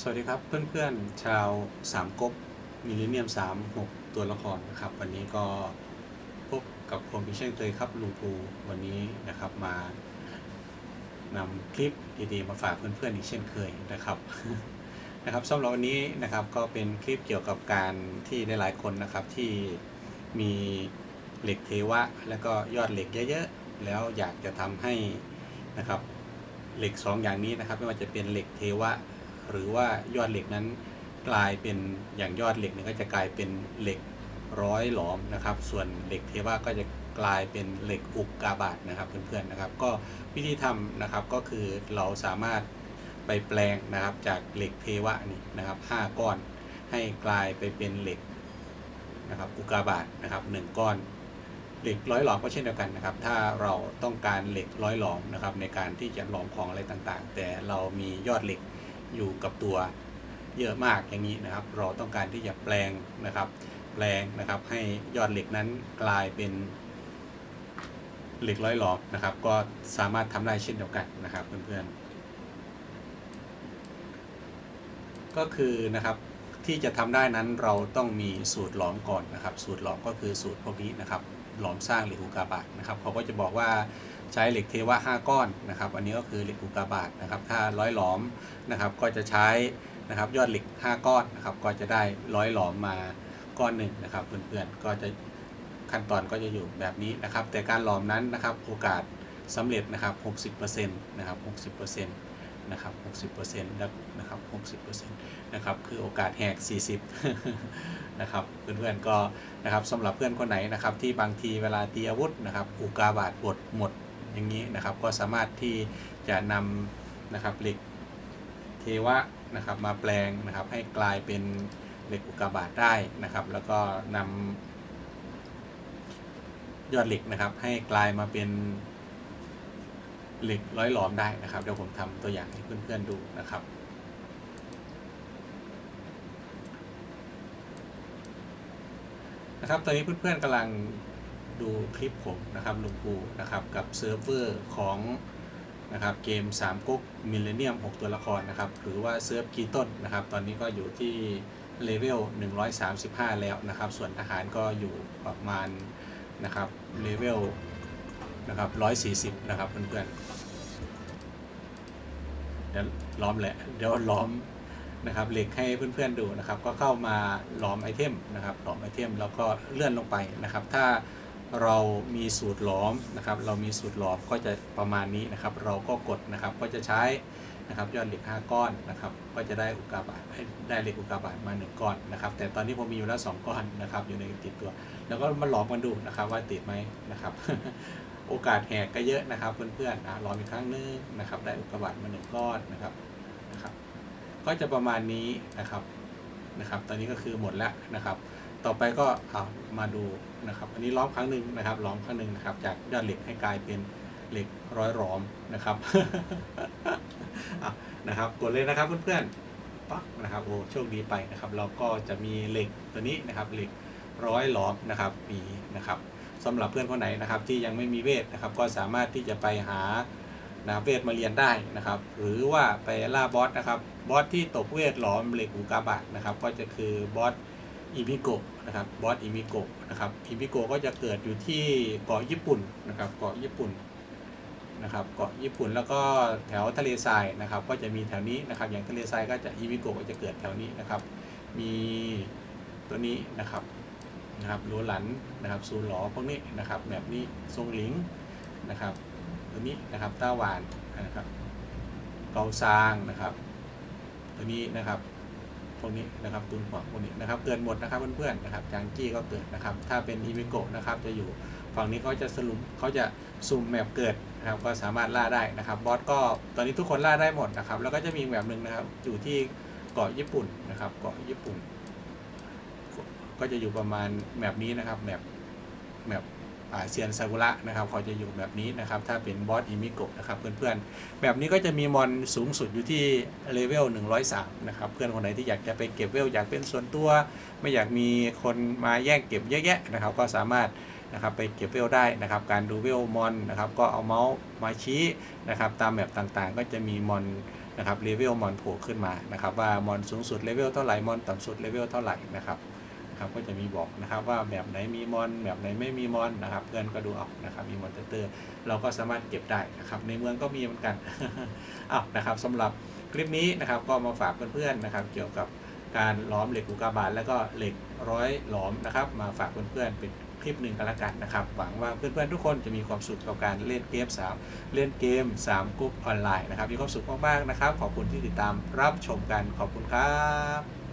สวัสดีครับเพื่อนๆ ชาวสามก๊กมิลเลนเนียมสามหกตัวละครนะครับ วันนี้ก็พบกับผมอีกเช่นเคยครับลุงภูวันนี้นะครับมานำคลิปดีๆมาฝากเพื่อนๆอีกเช่นเคยนะครับนะครับสำหรับวันนี้นะครับก็เป็นคลิปเกี่ยวกับการที่หลายๆคนนะครับที่มีเหล็กเทวะ แล้วก็ยอดเหล็กเยอะๆ แล้วอยากจะทำให้นะครับเหล็กสองอย่างนี้นะครับ ไม่ว่าจะเป็นเหล็กเทวะ หรือว่ายอดเหล็กนั้นกลายเป็นอย่างยอดเหล็กเนี่ยก็จะกลายเป็นเหล็กร้อยหลอมนะครับ ส่วนเหล็กเทวะก็จะกลายเป็นเหล็กอุกกาบาตนะครับเพื่อนๆนะครับ ก็วิธีทำนะครับก็คือเราสามารถไปแปลงนะครับจากเหล็กเทวะนี่นะครับห้าก้อนให้กลายไปเป็นเหล็กนะครับอุกาบาตนะครับหนึ่งก้อนเหล็กร้อยหลอมก็เช่นเดียวกันนะครับ ถ้าเราต้องการเหล็กร้อยหลอมนะครับในการที่จะหลอมของอะไรต่างๆ แต่เรามียอดเหล็ก อยู่กับตัวเยอะมากอย่างนี้นะครับ เราต้องการที่จะแปลงนะครับ แปลงนะครับให้ยอดเหล็กนั้นกลายเป็นเหล็กร้อยหลอมนะครับ ก็สามารถทำได้เช่นเดียวกันนะครับเพื่อนๆ ก็คือนะครับที่จะทำได้นั้นเราต้องมีสูตรหลอมก่อนนะครับ สูตรหลอมก็คือสูตรพวกนี้นะครับ หลอมสร้างเหล็กอุกกาบาตนะครับเขาก็จะบอกว่า ใช้เหล็กเทวะ 5 ก้อนนะครับ อันนี้ก็คือเหล็กอุกกาบาตนะครับ ถ้าร้อยหลอมนะครับ ก็จะใช้นะครับยอดเหล็ก 5 ก้อนนะครับ ก็จะได้ร้อยหลอมมาก้อนหนึ่งนะครับเพื่อนๆก็จะขั้นตอนก็จะอยู่แบบนี้นะครับ แต่การหลอมนั้นนะครับโอกาสสำเร็จนะครับ 60%นะครับ60%นะครับ60%นะครับ60%นะครับคือโอกาสแหก 40นะครับเพื่อนๆก็นะครับสำหรับเพื่อนคนไหนนะครับที่บางทีเวลาตีอาวุธนะครับอุกาบาตบดหมด อย่างนี้นะครับ ก็สามารถที่จะนำนะครับเหล็กเทวะนะครับมาแปลงนะครับให้กลายเป็นเหล็กอุกาบาตได้นะครับ แล้วก็นำยอดเหล็กนะครับ ให้กลายมาเป็นเหล็กร้อยหลอมได้นะครับเดี๋ยวผมทำตัวอย่างให้เพื่อนๆดูนะครับนะครับตอนนี้เพื่อนๆกำลัง ดูคลิปผมนะครับลุงปูนะครับกับเซิร์ฟเวอร์ของนะครับเกม3ก๊กมิลเลนเนียม 6 ตัวละครนะครับหรือว่าเซิร์ฟกีต้นนะครับตอนนี้ก็อยู่ที่เลเวล 135 แล้วนะครับ ส่วนทหารก็อยู่ประมาณนะครับเลเวลนะครับ140 นะครับเพื่อนๆเดี๋ยวล้อมแหละเดี๋ยวล้อมนะครับเหล็กให้เพื่อนๆดูนะครับ ก็เข้ามาหลอมไอเทมนะครับหลอมไอเทมแล้วก็เลื่อนลงไปนะครับ ถ้า เรามีสูตรหลอมนะครับ เรามีสูตรหลอมก็จะประมาณนี้นะครับ เราก็กดนะครับก็จะใช้นะครับยอดเหล็ก 5 ก้อนนะครับ ก็จะได้อุกกาบาตได้เหล็กอุกกาบาตมา 1 ก้อนนะครับ แต่ตอนนี้ผมมีอยู่แล้ว 2 ก้อนนะครับ อยู่ในติดตัว แล้วก็มาหลอมกันดูนะครับว่าติดไหมนะครับ โอกาสแหกก็เยอะนะครับเพื่อนๆอะลองอีกครั้งนึงนะครับ ได้อุกกาบาตมาหนึ่งก้อนนะครับนะครับ ก็จะประมาณนี้นะครับนะครับ ตอนนี้ก็คือหมดแล้วนะครับ ต่อไปก็เอามาดูนะครับอันนี้ล้อมครั้งหนึ่งนะครับล้อมครั้งหนึ่งนะครับ จากยอดเหล็กให้กลายเป็นเหล็กร้อยหลอมนะครับนะครับกดเลยนะครับเพื่อนๆปั๊กนะครับโอ้โชคดีไปนะครับ เราก็จะมีเหล็กตัวนี้นะครับเหล็กร้อยหลอมนะครับมีนะครับสำหรับเพื่อนคนไหนนะครับที่ยังไม่มีเวทนะครับ ก็สามารถที่จะไปหานะเวทมาเรียนได้นะครับ หรือว่าไปล่าบอสนะครับบอสที่ตกเวทหลอมเหล็กอุกาบาตนะครับ ก็จะคือบอส อิมิโกะนะครับบอสอิมิโกะนะครับอิมิโกะก็จะเกิดอยู่ที่เกาะญี่ปุ่นนะครับเกาะญี่ปุ่นนะครับเกาะญี่ปุ่นแล้วก็แถวทะเลทรายนะครับ ก็จะมีแถวนี้นะครับอย่างทะเลทรายก็จะอิมิโกะก็จะเกิดแถวนี้นะครับ มีตัวนี้นะครับนะครับโรหลันนะครับซูหลอพวกนี้นะครับแบบนี้ทรงหลิงนะครับตัวนี้นะครับต้าหวานนะครับเกาซางนะครับ ตัวนี้นะครับ พวกนี้นะครับตุนหัวพวกนี้นะครับเกิดหมดนะครับเพื่อนๆนะครับจางจี้ก็เกิดนะครับ ถ้าเป็นอีเมโกะนะครับจะอยู่ฝั่งนี้เขาจะสรุปเขาจะสุ่มแมปเกิดนะครับก็สามารถล่าได้นะครับบอสก็ตอนนี้ทุกคนล่าได้หมดนะครับแล้วก็จะมีแบบหนึ่งนะครับอยู่ที่เกาะญี่ปุ่นนะครับเกาะญี่ปุ่น ก็จะอยู่ประมาณแมปนี้นะครับแมปแมป เซียนซากุระนะครับเขาจะอยู่แบบนี้นะครับ ถ้าเป็นบอสอิมิโกะนะครับ เพื่อนๆ แบบนี้ก็จะมีมอนสูงสุดอยู่ที่เลเวล103 นะครับ เพื่อนคนไหนที่อยากจะไปเก็บเวล อยากเป็นส่วนตัว ไม่อยากมีคนมาแย่งเก็บเยอะแยะนะครับ ก็สามารถนะครับไปเก็บเวลได้นะครับ การดูเวลมอนนะครับ ก็เอาเมาส์มาชี้นะครับ ตามแบบต่างๆ ก็จะมีมอนนะครับเลเวลมอนโผล่ขึ้นมานะครับ ว่ามอนสูงสุดเลเวลเท่าไหร่มอนต่ำสุดเลเวลเท่าไหร่นะครับ นะครับก็จะมีบอกนะครับว่าแบบไหนมีมอน แบบไหนไม่มีมอนนะครับ เพื่อนก็ดูเอานะครับมีมอนเตอร์เราก็สามารถเก็บได้นะครับ ในเมืองก็มีเหมือนกันอ้าวนะครับสำหรับคลิปนี้นะครับก็มาฝากเพื่อนๆนะครับ เกี่ยวกับการล้อมเหล็กอุกาบาตแล้วก็เหล็กร้อยหลอมนะครับ มาฝากเพื่อนๆเป็นคลิปหนึ่งกันละกันนะครับ หวังว่าเพื่อนๆทุกคนจะมีความสุขกับการเล่นเกมสามเล่นเกม3กรุ๊ปออนไลน์นะครับ มีความสุขมากๆนะครับ ขอบคุณที่ติดตามรับชมกันขอบคุณครับ